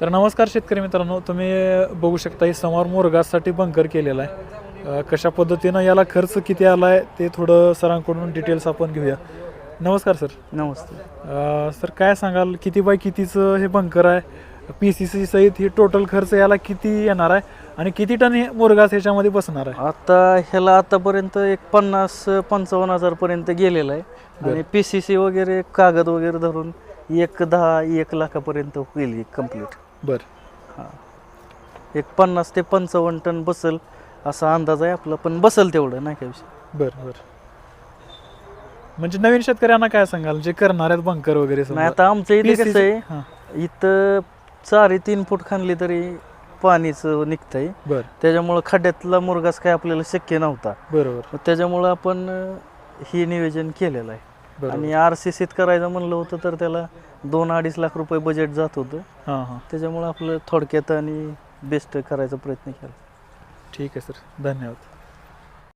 तर नमस्कार शेतकरी मित्रांनो तुम्ही बघू शकता हे समोर मुरगासाठी बंकर केलेला आहे. कशा पद्धतीनं याला खर्च किती आला आहे ते थोडं सरांकडून डिटेल्स आपण घेऊया. नमस्कार सर. नमस्ते. सर काय सांगाल? किती बाय कितीचं हे बंकर आहे? पी सी सी सहित ही टोटल खर्च याला किती येणार आहे? आणि किती टन हे मुरगास ह्याच्यामध्ये बसणार आहे? आता ह्याला आतापर्यंत एक पन्नास पंचावन्न हजार पर्यंत गेलेलं आहे. आणि पी सी सी वगैरे कागद वगैरे धरून एक दहा एक लाखापर्यंत होईल कंप्लीट बरं. हां. एक पन्नास ते पंचावन्न टन बसल असा अंदाज आहे आपला पण बसल तेवढं नाही काय विषय? बरं बरं. म्हणजे नवीन शेतकऱ्यांना काय सांगाल? जे करणार आहेत बंकर वगैरे समजा. नाही आता आमच्या इथे PCC कसं आहे इथं चारी तीन फूट खाणली तरी पाणीचं निघतंय. बरं. त्याच्यामुळं खड्ड्यातला मुरगास काय आपल्याला शक्य नव्हता. बरोबर. मग त्याच्यामुळं आपण अं, हे नियोजन केलेलं आहे. आणि आर सी सीत करायचं म्हणलं होतं तर त्याला दोन अडीच लाख रुपये बजेट जात होतं. हां हां. त्याच्यामुळं आपलं थोडक्यात आणि बेस्ट करायचा प्रयत्न केला. ठीक आहे सर धन्यवाद.